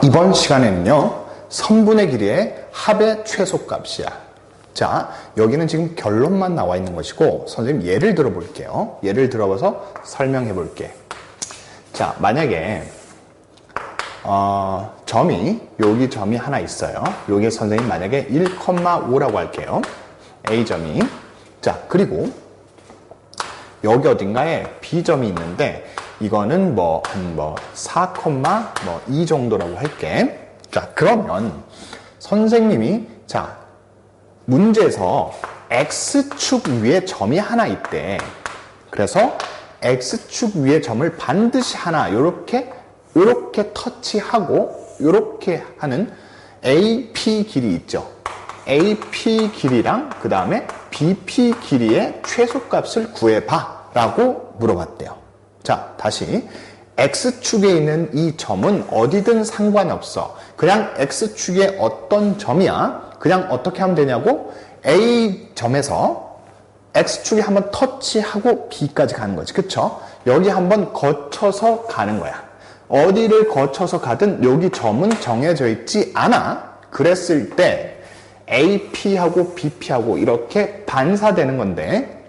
이번 시간에는요, 선분의 길이의 합의 최소값이야. 자, 여기는 지금 결론만 나와 있는 것이고, 선생님 예를 들어 볼게요. 예를 들어봐서 설명해 볼게. 자, 만약에, 어, 점이, 여기 점이 하나 있어요. 여기 선생님 만약에 1,5라고 할게요. A점이. 자, 그리고, 여기 어딘가에 B점이 있는데, 이거는 뭐, 한 뭐, 4, 뭐 2 정도라고 할게. 자, 그러면 선생님이, 자, 문제에서 X축 위에 점이 하나 있대. 그래서 X축 위에 점을 반드시 하나, 요렇게, 요렇게 터치하고, 요렇게 하는 AP 길이 있죠. AP 길이랑 그 다음에 BP 길이의 최소값을 구해봐 라고 물어봤대요. 자, 다시. X축에 있는 이 점은 어디든 상관없어. 그냥 X축에 어떤 점이야? 그냥 어떻게 하면 되냐고? A점에서 X축에 한번 터치하고 B까지 가는 거지. 그쵸? 여기 한번 거쳐서 가는 거야. 어디를 거쳐서 가든 여기 점은 정해져 있지 않아. 그랬을 때 AP하고 BP하고 이렇게 반사되는 건데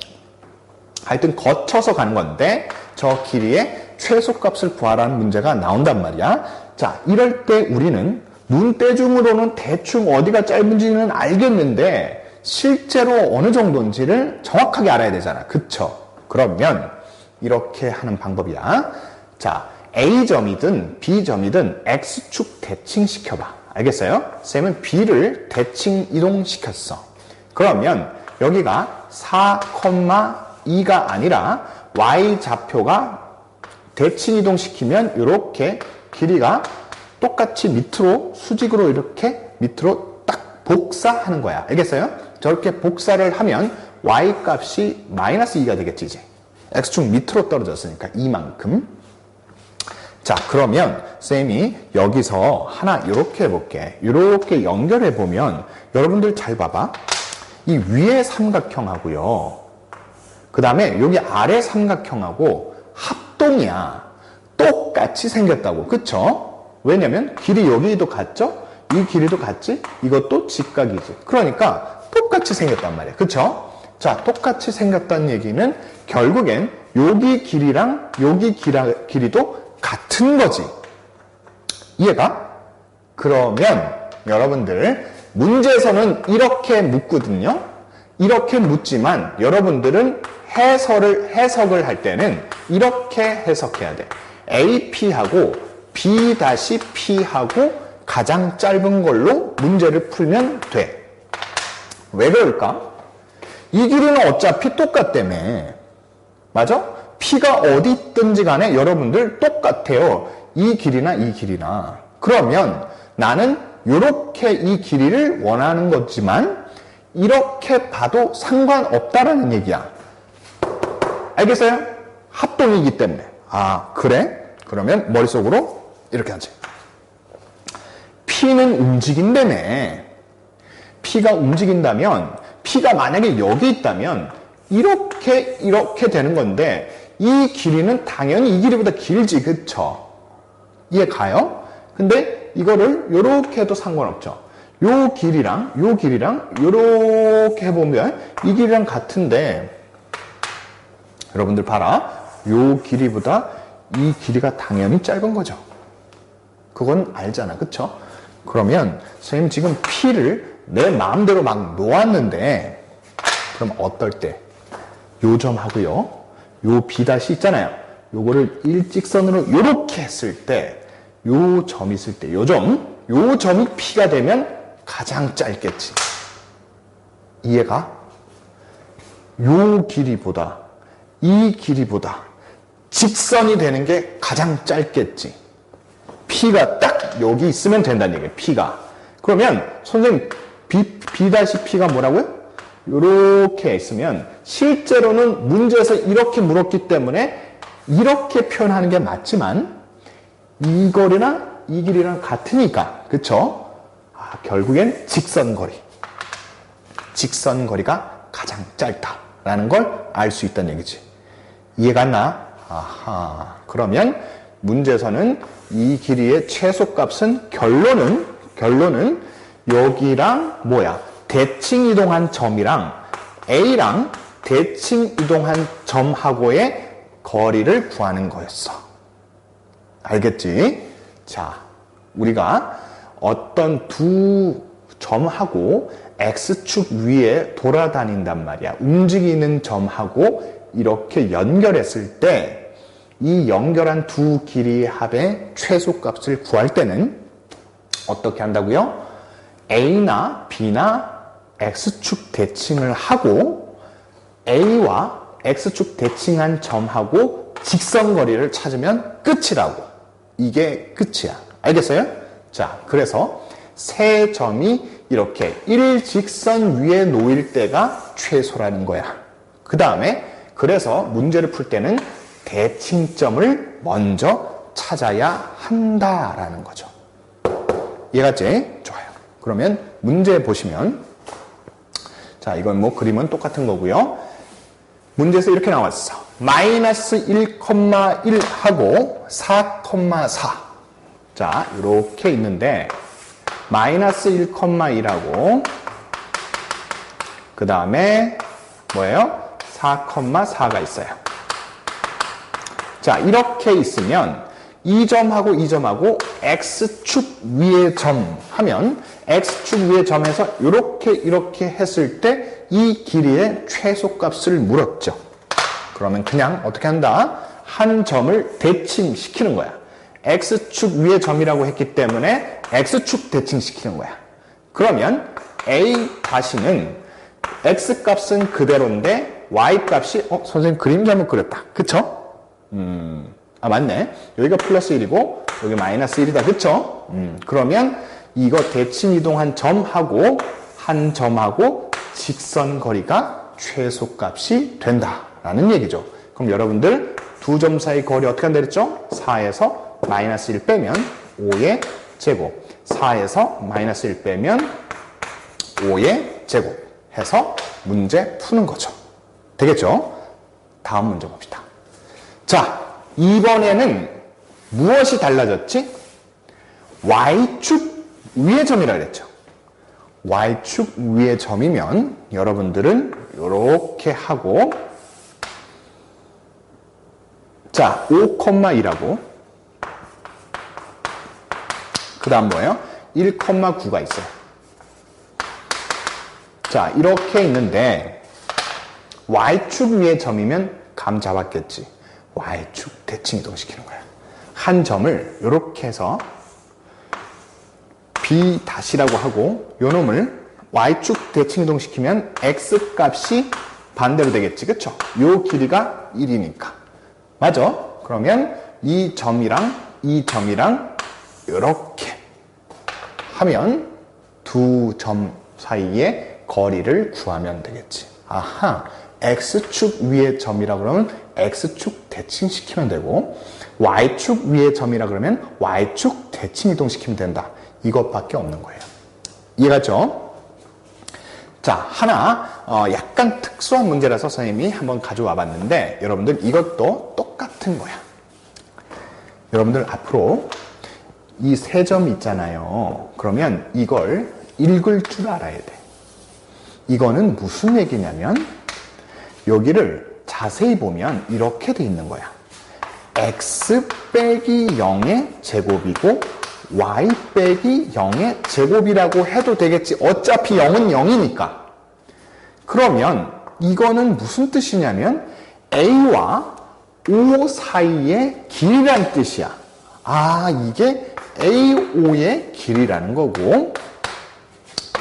하여튼 거쳐서 가는 건데 저 길이의 최소값을 구하라는 문제가 나온단 말이야. 자, 이럴 때 우리는 눈대중으로는 대충 어디가 짧은지는 알겠는데 실제로 어느 정도인지를 정확하게 알아야 되잖아. 그쵸? 그러면 이렇게 하는 방법이야. 자, A점이든 B점이든 X축 대칭시켜봐. 알겠어요? 쌤은 B를 대칭 이동시켰어. 그러면 여기가 4,2가 아니라 Y 좌표가 대칭 이동 시키면 이렇게 길이가 똑같이 밑으로 수직으로 이렇게 밑으로 딱 복사하는 거야. 알겠어요? 저렇게 복사를 하면 y 값이 마이너스 2가 되겠지 이제. x축 밑으로 떨어졌으니까 이만큼. 자 그러면 쌤이 여기서 하나 이렇게 해볼게. 이렇게 연결해 보면 여러분들 잘 봐봐. 이 위에 삼각형하고요. 그 다음에 여기 아래 삼각형하고 합동이야. 똑같이 생겼다고. 그쵸? 왜냐면 길이 여기도 같죠? 이 길이도 같지? 이것도 직각이지. 그러니까 똑같이 생겼단 말이야. 그쵸? 자, 똑같이 생겼다는 얘기는 결국엔 여기 길이랑 여기 길이도 같은 거지. 이해가? 그러면 여러분들 문제에서는 이렇게 묻거든요. 이렇게 묻지만 여러분들은 해설을 해석을 할 때는 이렇게 해석해야 돼. AP하고 B-P하고 가장 짧은 걸로 문제를 풀면 돼. 왜 그럴까? 이 길이는 어차피 똑같다며. 맞아? P가 어디 있든지 간에 여러분들 똑같아요. 이 길이나 이 길이나. 그러면 나는 이렇게 이 길이를 원하는 거지만 이렇게 봐도 상관없다라는 얘기야. 알겠어요? 합동이기 때문에. 아, 그래? 그러면 머릿속으로 이렇게 하지. P는 움직인다며. P가 움직인다면, P가 만약에 여기 있다면, 이렇게, 이렇게 되는 건데, 이 길이는 당연히 이 길이보다 길지, 그쵸? 이해 가요? 근데 이거를 이렇게 해도 상관없죠. 요 길이랑, 요 길이랑, 이렇게 해보면, 이 길이랑 같은데, 여러분들 봐라. 요 길이보다 이 길이가 당연히 짧은 거죠. 그건 알잖아. 그쵸? 그러면 선생님 지금 P를 내 마음대로 막 놓았는데 그럼 어떨 때? 요 점하고요. 요 B 다시 있잖아요. 요거를 일직선으로 요렇게 했을 때 요 점 있을 때 요 점, 요 점이 P가 되면 가장 짧겠지. 이해가? 요 길이보다 이 길이보다 직선이 되는 게 가장 짧겠지. P가 딱 여기 있으면 된다는 얘기예요. P가. 그러면 선생님 B, B-P가 뭐라고요? 이렇게 있으면 실제로는 문제에서 이렇게 물었기 때문에 이렇게 표현하는 게 맞지만 이 거리나 이 길이랑 같으니까 그쵸? 아, 결국엔 직선거리. 직선거리가 가장 짧다라는 걸 알 수 있다는 얘기지. 이해가 나? 아하. 그러면 문제에서는 이 길이의 최소값은 결론은 결론은 여기랑 뭐야 대칭 이동한 점이랑 A랑 대칭 이동한 점하고의 거리를 구하는 거였어. 알겠지? 자, 우리가 어떤 두 점하고 X축 위에 돌아다닌단 말이야. 움직이는 점하고 이렇게 연결했을 때 이 연결한 두 길이의 합의 최소값을 구할 때는 어떻게 한다고요? A나 B나 X축 대칭을 하고 A와 X축 대칭한 점하고 직선 거리를 찾으면 끝이라고. 이게 끝이야. 알겠어요? 자, 그래서 세 점이 이렇게 일직선 위에 놓일 때가 최소라는 거야. 그 다음에 그래서 문제를 풀 때는 대칭점을 먼저 찾아야 한다라는 거죠. 이해갔지? 좋아요. 그러면 문제 보시면 자, 이건 뭐 그림은 똑같은 거고요. 문제에서 이렇게 나왔어. 마이너스 1,1 하고 4,4. 자, 이렇게 있는데 마이너스 1,1하고 그 다음에 뭐예요? 4,4가 있어요. 자, 이렇게 있으면 이 점하고 이 점하고 x축 위의 점 하면 x축 위의 점에서 이렇게 이렇게 했을 때 이 길이의 최소값을 물었죠. 그러면 그냥 어떻게 한다? 한 점을 대칭시키는 거야. x축 위의 점이라고 했기 때문에 x축 대칭시키는 거야. 그러면 a 다시는 x 값은 그대로인데 y 값이 어 선생님 그림 잘못 그렸다. 그쵸? 음, 아, 맞네. 여기가 플러스 1이고, 여기 마이너스 1이다. 그쵸? 음, 그러면 이거 대칭 이동한 점하고, 한 점하고 직선 거리가 최소값이 된다라는 얘기죠. 그럼 여러분들 두 점 사이 거리 어떻게 한다 그랬죠? 4에서 마이너스 1 빼면 5의 제곱. 4에서 마이너스 1 빼면 5의 제곱 해서 문제 푸는 거죠. 되겠죠? 다음 문제 봅시다. 자, 이번에는 무엇이 달라졌지? Y축 위의 점이라 그랬죠. Y축 위의 점이면 여러분들은 이렇게 하고 자, 5,2라고 그 다음 뭐예요? 1,9가 있어요. 자, 이렇게 있는데 Y축 위의 점이면 감 잡았겠지. Y축 대칭 이동시키는 거야. 한 점을 이렇게 해서 B 다시라고 하고 요 놈을 Y축 대칭 이동시키면 X 값이 반대로 되겠지. 그쵸? 요 길이가 1이니까. 맞아? 그러면 이 점이랑 이 점이랑 이렇게 하면 두 점 사이의 거리를 구하면 되겠지. 아하. X축 위의 점이라 그러면 X축 대칭시키면 되고 Y축 위의 점이라 그러면 Y축 대칭 이동시키면 된다. 이것밖에 없는 거예요. 이해가죠? 자, 하나 어, 약간 특수한 문제라서 선생님이 한번 가져와 봤는데 여러분들 이것도 똑같은 거야. 여러분들 앞으로 이 세 점 있잖아요. 그러면 이걸 읽을 줄 알아야 돼. 이거는 무슨 얘기냐면 여기를 자세히 보면 이렇게 돼 있는 거야. x 빼기 0의 제곱이고 y 빼기 0의 제곱이라고 해도 되겠지. 어차피 0은 0이니까. 그러면 이거는 무슨 뜻이냐면 a와 o 사이의 길이란 뜻이야. 아, 이게 AO의 길이라는 거고,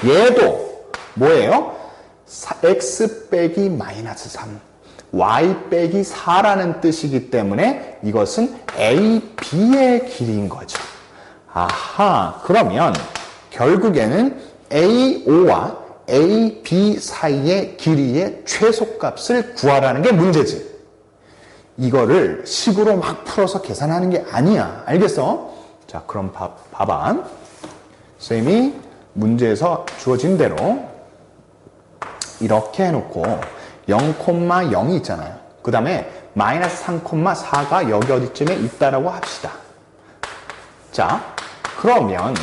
얘도 뭐예요? X 빼기 마이너스 3, y 빼기 4라는 뜻이기 때문에 이것은 a, b의 길이인 거죠. 아하, 그러면 결국에는 AO와 AB 사이의 길이의 최소값을 구하라는 게 문제지. 이거를 식으로 막 풀어서 계산하는 게 아니야. 알겠어? 자, 그럼 봐, 봐봐. 쌤이 문제에서 주어진 대로 이렇게 해놓고 0,0이 있잖아요. 그 다음에 마이너스 3,4가 여기 어디쯤에 있다라고 합시다. 자, 그러면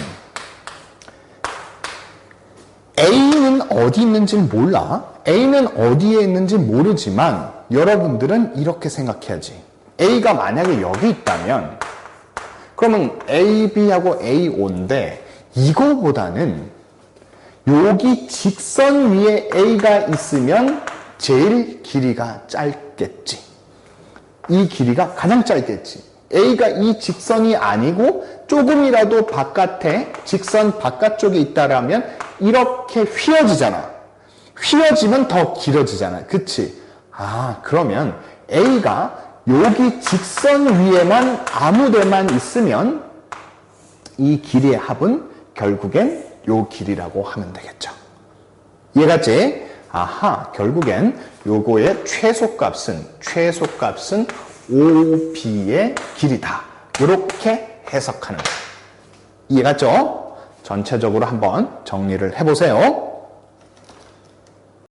A는 어디 있는지 몰라. A는 어디에 있는지 모르지만 여러분들은 이렇게 생각해야지. A가 만약에 여기 있다면 그러면 A, B하고 A, O인데 이거보다는 여기 직선 위에 A가 있으면 제일 길이가 짧겠지. 이 길이가 가장 짧겠지. A가 이 직선이 아니고 조금이라도 바깥에 직선 바깥쪽에 있다라면 이렇게 휘어지잖아. 휘어지면 더 길어지잖아. 그치? 아, 그러면 A가 여기 직선 위에만 아무 데만 있으면 이 길이의 합은 결국엔 요 길이라고 하면 되겠죠. 이해갔지? 아하, 결국엔 요거의 최소값은, 최소값은 OB의 길이다. 이렇게 해석하는 거예요. 이해갔죠? 전체적으로 한번 정리를 해보세요.